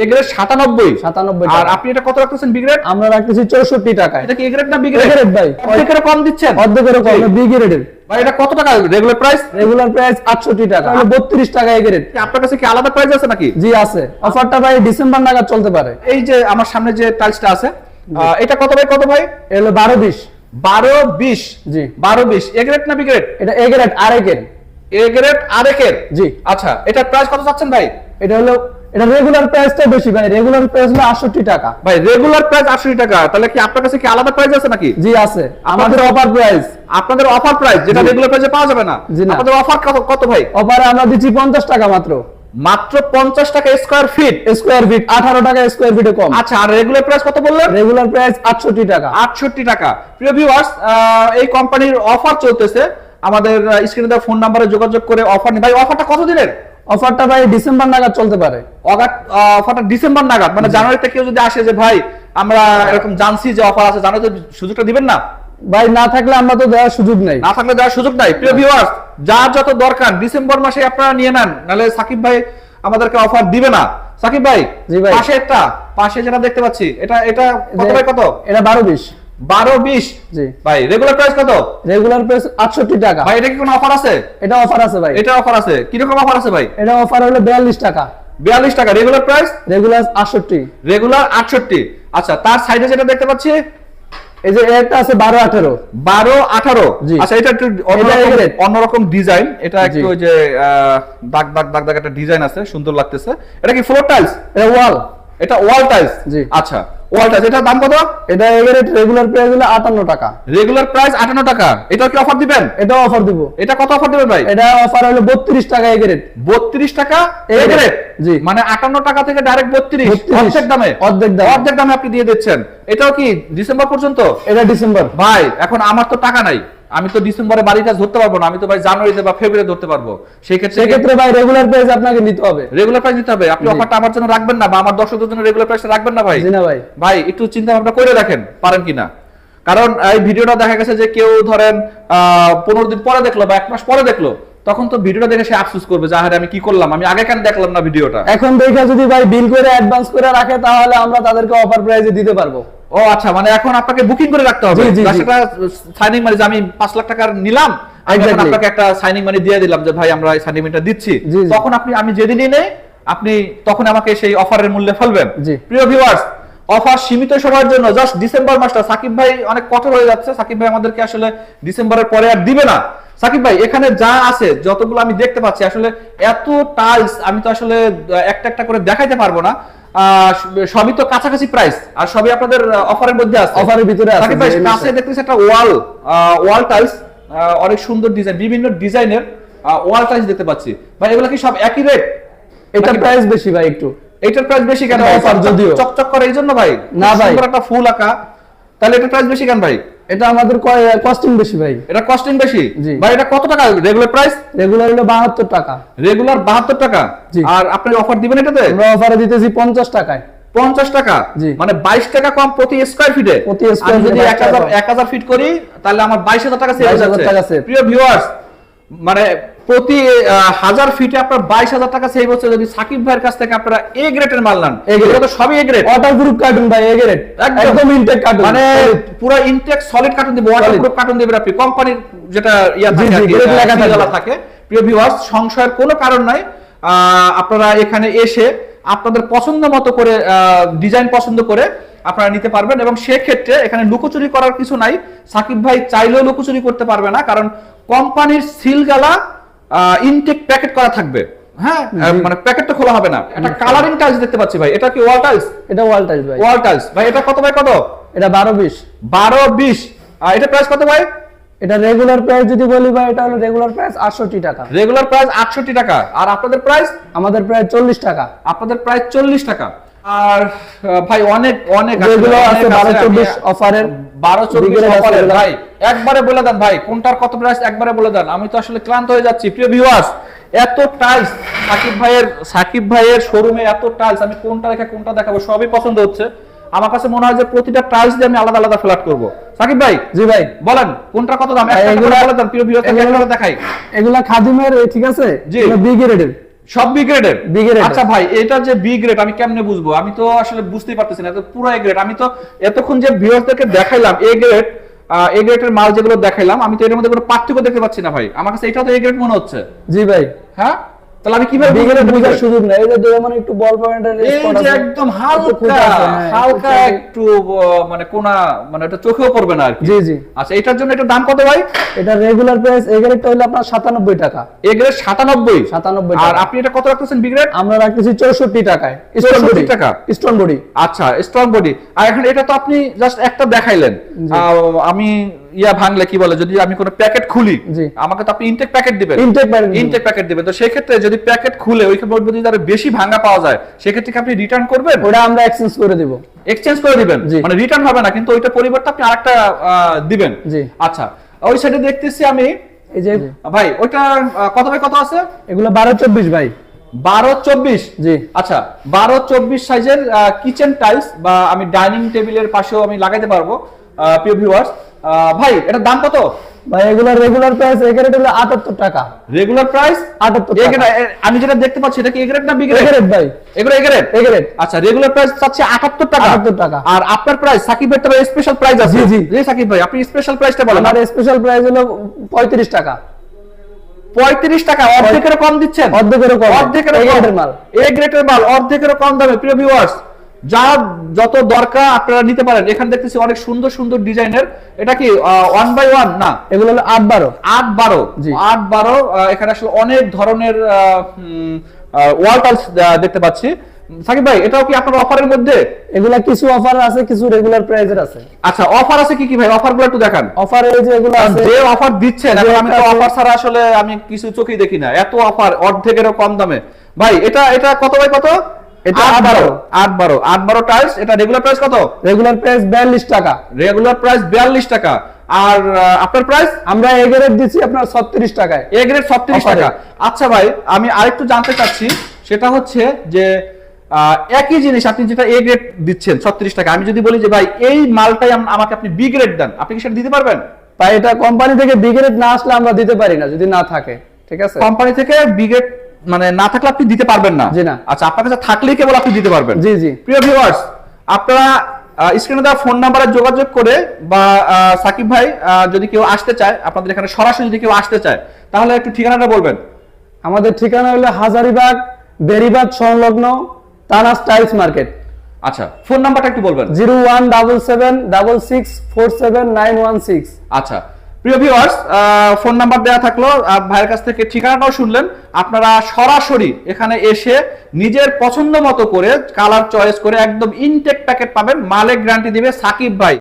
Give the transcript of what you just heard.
A grade সাতানব্বই। সাতানব্বই আর আপনি এটা কত রাখতেছেন বি গ্রেড আমরা রাখতেছি চৌষট্টি টাকায়। এটা কি এ গ্রেড না বি A grade ভাই। অর্ধেকের কম দিচ্ছেন? অর্ধেকেরও কম বি গ্রেডের ভাই এটা কত টাকা? রেগুলার প্রাইস রেগুলার প্রাইস আটষট্টি টাকা। বত্রিশ টাকা এ গ্রেড আপনার কাছে কি আলাদা প্রাইস আছে নাকি? জি আছে। অফারটা ভাই ডিসেম্বর নাগাদ চলতে পারে। এই যে আমার সামনে যে টাইলসটা আছে এটা কত ভাই কত ভাই? এগুলো বারো বিশ। বারো বিশ। জি। বারো বিশ। এ গ্রেড না বি গ্রেড এটা এ গ্রেড আরেকের এ গ্রেড আরেকের জি। আচ্ছা এটার প্রাইস কত চাচ্ছেন ভাই? এটা হলো এটা রেগুলার প্রাইসটা বেশি ভাই রেগুলার প্রাইস হলো আটষট্টি টাকা। ভাই রেগুলার প্রাইস আশি টাকা তাহলে কি আপনার কাছে কি আলাদা প্রাইস আছে নাকি? জি আছে। আমাদের অফার প্রাইস আপনাদের অফার প্রাইস যেটা রেগুলার প্রাইসে পাওয়া যাবে না? আপনাদের অফার কত কত ভাই? অফারে আমরা দিচ্ছি পঞ্চাশ টাকা মাত্র। মাত্র পঞ্চাশ টাকা স্কোয়ার ফিট স্কোয়ার ফিট আঠারো টাকা স্কোয়ার ফিটে কম। আচ্ছা আর রেগুলার প্রাইস কত বললেন? রেগুলার প্রাইস আটষট্টি টাকা। আটষট্টি টাকা। প্রিয় ভিউয়ার্স এই কোম্পানির অফার চলতেছে। আমাদের স্ক্রিনে দেওয়া ফোন নাম্বারে যোগাযোগ করে অফার ভাই অফারটা কত দিনের অফারটা ভাই ডিসেম্বর নাগাদ চলতে পারে। অফারটা ডিসেম্বর নাগাদ মানে জানুয়ারিতে কেউ যদি আসে যে ভাই আমরা এরকম জানছি যে অফার আছে জানুয়ারিতে সুযোগটা দিবেন না? ভাই না থাকলে আমরা তো দেওয়ার সুযোগ নেই। না থাকলে দেওয়ার সুযোগ নাই। প্রিয় ভিউয়ার্স যার যত দরকার ডিসেম্বর মাসে আপনারা নিয়ে নেন নাহলে সাকিব ভাই আমাদেরকে অফার দিবে না। সাকিব ভাই জি ভাই। পাশে একটা পাশে যেটা দেখতে পাচ্ছি এটা এটা কত ভাই কত? এটা বারো বিশ। বারো বিশ? ভাই রেগুলার প্রাইস কত? রেগুলার প্রাইস আটষট্টি টাকা। ভাই এটা কি কোনো অফার আছে? এটা অফার আছে ভাই। এটা অফার আছে। কীরকম অফার আছে ভাই? এটা অফার হলো বিয়াল্লিশ টাকা। বিয়াল্লিশ টাকা রেগুলার প্রাইস রেগুলার আটষট্টি। রেগুলার আটষট্টি। আচ্ছা তার সাইডে যেটা দেখতে পাচ্ছি? এই যে একটা আছে বারো আঠেরো। বারো আঠারো। আচ্ছা এটা একটু অন্যরকম ডিজাইন এটা একটু ওই যে দাগ দাগ দাগ দাগ একটা ডিজাইন আছে সুন্দর লাগতেছে। এটা কি ফ্লোর টাইলস এটা ওয়াল এটা ওয়াল টাইলস জি। আচ্ছা ওয়াল যেটা দাম কত? এটা এগারো রেগুলার প্রাইস হলো আটান্ন টাকা। রেগুলার প্রাইস আটান্ন টাকা। এটা কি অফার দিবেন? এটাও অফার দিব। এটা কত অফার দিবেন ভাই? এটা অফার হলো বত্রিশ টাকা এগারেট বত্রিশ টাকা এই এই। রেট জি। মানে আটান্ন টাকা থেকে ডাইরেক্ট বত্রিশ। 32 অর্ধেক দামে? অর্ধেক দামে। অর্ধেক দামে আপনি দিয়ে দিচ্ছেন। এটাও কি ডিসেম্বর পর্যন্ত? এটা ডিসেম্বর ভাই এখন আমার তো টাকা নাই। আমি তো ডিসেম্বরে বাড়িটা ধরতে পারব না আমি তো ভাই জানুয়ারিতে বা ফেব্রুয়ারি ধরতে পারব। সেই ক্ষেত্রে সেক্ষেত্রে ভাই রেগুলার প্রাইস আপনাকে নিতে হবে। রেগুলার প্রাইস নিতে হবে। আপনি অফারটা আমার জন্য রাখবেন না বা আমার দর্শকদের জন্য রেগুলার প্রাইস রাখবেন না ভাই? না ভাই। ভাই একটু চিন্তা ভাবনা করে রাখেন পারেন কিনা। কারণ এই ভিডিওটা দেখা গেছে যে কেউ ধরেন আহ, পনেরো দিন পরে দেখল বা এক মাস পরে দেখল। তখন তো ভিডিওটা দেখে সে আফসোস করবে যে আমি কি করলাম? আমি আগে কেন দেখলাম না ভিডিওটা? এখন দেখে যদি ভাই বিল করে অ্যাডভান্স করে রাখে তাহলে আমরা তাদেরকে অফার প্রাইসে দিতে পারব। ও আচ্ছা মানে এখন আপনাকে বুকিং করে রাখতে হবে। সেটা সাইনিং মানি আমি পাঁচ লাখ টাকার নিলাম আমি আপনাকে একটা সাইনিং মানি দিয়ে দিলাম যে ভাই আমরা সাইনিং মানিটা দিচ্ছি। তখন আপনি আমি যেদিনই নেই আপনি তখন আমাকে সেই অফারের মূল্যে ফেলবেন। প্রিয় ভিউয়ার্স অফার সীমিত সময়ের জন্য জাস্ট ডিসেম্বর মাসটা সাকিব ভাই অনেক কঠোর হয়ে যাচ্ছে। সাকিব ভাই আমাদেরকে আসলে ডিসেম্বরের পরে আর দিবে না। সাকিব ভাই এখানে যা আছে যতগুলো আমি দেখতে পাচ্ছি আসলে এত টাইলস আমি তো আসলে একটা একটা করে দেখাইতে পারব না সবই তো কাছাকাছি প্রাইস আর সবই আপনাদের অফারের মধ্যে আছে অফারের ভিতরে আছে সাকিব ভাই কাছে। দেখতেছি একটা ওয়াল ওয়াল টাইলস অনেক সুন্দর ডিজাইন বিভিন্ন ডিজাইনের ওয়াল টাইলস দেখতে পাচ্ছি ভাই এগুলো কি সব একই রেট এটা প্রাইস বেশি ভাই একটু এটার প্রাইস বেশি কেন? চকচক- যদিও। চকচক করে এই জন্য ভাই না ভাই। একটা ফুল আঁকা তাহলে এটার প্রাইস বেশি কেন ভাই? এটা আমাদের কস্টিং বেশি ভাই। এটা কস্টিং বেশি? ভাই এটা কত টাকা? রেগুলার প্রাইস রেগুলার হলো বাহাত্তর টাকা। রেগুলার বাহাত্তর টাকা? আর আপনি অফার দিবেন এটাতে? আমরা অফারে দিতেছি পঞ্চাশ টাকায়। পঞ্চাশ টাকা? মানে বাইশ টাকা কম প্রতি স্কোয়ার ফিটে প্রতি আমি যদি feet এক হাজার এক হাজার ফিট করি তাহলে আমার বাইশ হাজার টাকা সেভ 22,000 টাকা প্রিয় ভিউয়ার্স মানে প্রতি হাজার ফিটে আপনার বাইশ হাজার টাকা সেভ হচ্ছে যদি সাকিব ভাইয়ের কাছ থেকে আপনারা এ গ্রেডের মাল নেন। তো সবই A grade water proof carton ভাই এগেরেট একদম। একদম ইনটেক কার্টুন মানে পুরো ইনটেক সলিড কার্টুন দিব ওয়াটার। প্রুফ কার্টুন দিবেন আপনি। কোম্পানির যেটা ইয়া থাকে থাকে। প্রিয় ভিউয়ার্স সংশয়ের কোনো কারণ নাই। আহ, আপনারা এখানে এসে আপনাদের পছন্দ মতো করে ডিজাইন পছন্দ করে আপনারা নিতে পারবেন এবং সেক্ষেত্রে এখানে লুকোচুরি করার কিছু নাই। সাকিব ভাই চাইলেও লুকোচুরি করতে পারবে না কারণ কোম্পানির সিলগালা ইনটেক প্যাকেট করা থাকবে। হ্যাঁ। মানে প্যাকেটটা খোলা হবে না। একটা কালারিং টাইলস দেখতে পাচ্ছি ভাই। এটা কি ওয়াল টাইলস এটা ওয়াল টাইস ভাই। ওয়াল টাইলস ভাই এটা কত ভাই কত? এটা বারো বিশ। বারো বিশ। আর এটা প্রাইস কত ভাই? এটা রেগুলার প্রাইস যদি বলি ভাই এটা হলো রেগুলার প্রাইস আটষট্টি টাকা। রেগুলার প্রাইস আটষট্টি টাকা। আর আপনাদের প্রাইস আমাদের প্রায় চল্লিশ টাকা। আপনাদের প্রাইস চল্লিশ টাকা। আর ভাই অনেক অনেক যেগুলো আছে বারো আমি- চব্বিশ অফারের বারো চব্বিশ Big rate আছে অফারের ভাই একবারে বলে দেন ভাই কোনটার কত প্রাইস একবারে বলে দেন। আমি তো আসলে ক্লান্ত হয়ে যাচ্ছি। প্রিয় ভিউয়ার্স এত টাইলস সাকিব ভাইয়ের সাকিব ভাইয়ের শোরুমে এত টাইলস আমি কোনটা রেখে কোনটা দেখাবো সবই পছন্দ হচ্ছে। আমার কাছে মনে হয় যে প্রতিটা টাইলস দিয়ে আমি আলাদা আলাদা ফ্ল্যাট করব। সাকিব ভাই জি ভাই। বলেন কোনটা কত দাম? একটা একটা করে বলে দেন প্রিয় ভিউয়ার্স দেখাই। এগুলা খাদিমের ঠিক আছে? জি। বি গ্রেডের সব বি গ্রেডের বি গ্রেড আচ্ছা ভাই এটা যে বি গ্রেড আমি কেমনে বুঝব? আমি তো আসলে বুঝতেই পারতেছি না পুরো এ গ্রেড আমি তো এতক্ষণ যে ভিউয়ারদেরকে দেখাইলাম এ গ্রেড এ গ্রেডের মাল যেগুলো দেখাইলাম আমি তো এর মধ্যে কোনো পার্থক্য দেখতে পাচ্ছি না ভাই। আমার কাছে এটা তো এ গ্রেড মনে হচ্ছে। জি ভাই। হ্যাঁ? তাহলে আমি কীভাবে বিগের বুঝব এটা B বোঝার সুযোগ নেই। এই যে যেমন একটু বল পয়েন্টের এই যে একদম হালকা হালকা একটু মানে কোনা মানে এটা চোখেও পড়বে না আর কি। জি জি। আচ্ছা এটার জন্য এটার দাম কত ভাই? এটা রেগুলার প্রাইস এই গ্রেডটা হলো আপনার সাতানব্বই টাকা। এ গ্রেড সাতানব্বই? 97 আর আপনি এটা কত রাখতেছেন বি গ্রেড আমরা রাখতেছি চৌষট্টি টাকায়। স্টোন 64 বডি টাকা? স্টোন বডি আচ্ছা বডি আর এখন এটা তো আপনি জাস্ট একটা দেখাইলেন। আমি ইয়া ভাঙলে কি বলে যদি আমি কোনো প্যাকেট খুলি আমাকে তো আপনি ইনটেক প্যাকেট দিবেন। দিবেন। ইনটেক প্যাকেট দিবেন। তো সেই ক্ষেত্রে যদি প্যাকেট খুলে ওই মধ্যে যদি আরও বেশি ভাঙা পাওয়া যায় সেক্ষেত্রে কি আপনি রিটার্ন করবেন? ওটা আমরা এক্সচেঞ্জ করে দিব। এক্সচেঞ্জ করে দিবেন? মানে রিটার্ন হবে না কিন্তু ওইটা পরিবর্তে আপনি আরেকটা দিবেন। আচ্ছা ওই সাইডে দেখতেছি আমি এই যে ভাই ওইটা কত বাই কত আছে? এগুলো বারো চব্বিশ ভাই। বারো চব্বিশ? জি। আচ্ছা বারো চব্বিশ সাইজের কিচেন টাইলস বা আমি ডাইনিং টেবিলের পাশেও আমি লাগাইতে পারব। প্রিয় ভিউয়ার্স ভাই এটার দাম কত? ভাই এগুলো রেগুলার প্রাইস গ্রেড হলো আটাত্তর টাকা। রেগুলার প্রাইস আটাত্তর এ টাকা। গ্রেড আমি যেটা দেখতে পাচ্ছি এটা কি এ গ্রেড না বি গ্রেড ভাই। এগুলো এ গ্রেড এই গ্রেড আচ্ছা রেগুলার প্রাইস চাচ্ছে 78 টাকা। 78 টাকা। আর আপনার প্রাইস সাকিব ভাই তো স্পেশাল প্রাইস আছে। জি, জি। জি সাকিব ভাই আপনি স্পেশাল প্রাইসটা বলেন। আমার স্পেশাল প্রাইস হলো পঁয়ত্রিশ টাকা। 35 টাকা অর্ধেকেরও কম দিচ্ছেন? অর্ধেকেরও কম। অর্ধেকেরও কম। এ গ্রেডের মাল। অর্ধেকেরও কম দামে। প্রিয় ভিউয়ার্স যা যত দরকার আপনারা নিতে পারেন। এখানে দেখতেছি অনেক সুন্দর সুন্দর ডিজাইনের। এটা কি ওয়ান বাই ওয়ান না। এগুলো হলো আট বারো। আট বারো। আট বারো এখানে আসলে অনেক ধরনের ওয়াল টাইলস দেখতে পাচ্ছি। সাকিব ভাই এটাও কি আপনার অফারের মধ্যে? এগুলা কিছু অফার আছে কিছু রেগুলার প্রাইসের আছে। আচ্ছা অফার আছে কি কি ভাই? অফারগুলো একটু দেখান। অফার এই যে এগুলো আছে যে অফার দিচ্ছেন আমি তো অফার ছাড়া আসলে আমি কিছু চোখেই দেখি না। এত অফার অর্ধেকেরও কম দামে। ভাই এটা এটা কত ভাই কত? এটা আট আট বারো। বারো। আট বারো। আট বারো টাইলস এটা রেগুলার প্রাইস কত? রেগুলার প্রাইস বিয়াল্লিশ টাকা। রেগুলার প্রাইস বিয়াল্লিশ টাকা। আর আপনার প্রাইস আমরা এই গ্রেড দিচ্ছি আপনার ছত্রিশ টাকায়। এ গ্রেড ছত্রিশ Offer এ। টাকা। আচ্ছা ভাই আমি আরেকটু জানতে চাচ্ছি। সেটা হচ্ছে যে একই জিনিস আপনি যেটা এ গ্রেড দিচ্ছেন ছত্রিশ টাকা। আমি যদি বলি যে ভাই এই মালটাই আমাকে আপনি বি গ্রেড দেন। আপনি কি সেটা দিতে পারবেন? এটা কোম্পানি থেকে বি গ্রেড না আসলে আমরা দিতে পারি না যদি না থাকে। ঠিক আছে? কোম্পানি থেকে বি গ্রেড মানে না থাকলে আপনি দিতে পারবেন না। জি না। আচ্ছা আপনার কাছে থাকলেই কেবল আপনি দিতে পারবেন। জি জি। প্রিয় ভিউয়ার্স আপনারা স্ক্রিনে দেওয়া ফোন নাম্বারে যোগাযোগ করে বা সাকিব ভাই যদি কেউ আসতে চায় আপনাদের এখানে সরাসরি যদি কেউ আসতে চায় তাহলে একটু ঠিকানাটা বলবেন। আমাদের ঠিকানা হলো হাজারিবাগ বেরিবাগ সংলগ্ন তানা স্টাইলস মার্কেট। আচ্ছা ফোন নাম্বারটা একটু বলবেন। Zero one double seven double six four seven nine one six. আচ্ছা প্রিয় ভিউয়ার্স ফোন নাম্বার দেওয়া থাকল ভাইয়ের কাছ থেকে ঠিকানাটাও শুনলেন। আপনারা সরাসরি এখানে এসে নিজের পছন্দ মতো করে কালার চয়েস করে একদম ইনটেক প্যাকেট পাবেন। মালে গ্যারান্টি দিবে সাকিব ভাই।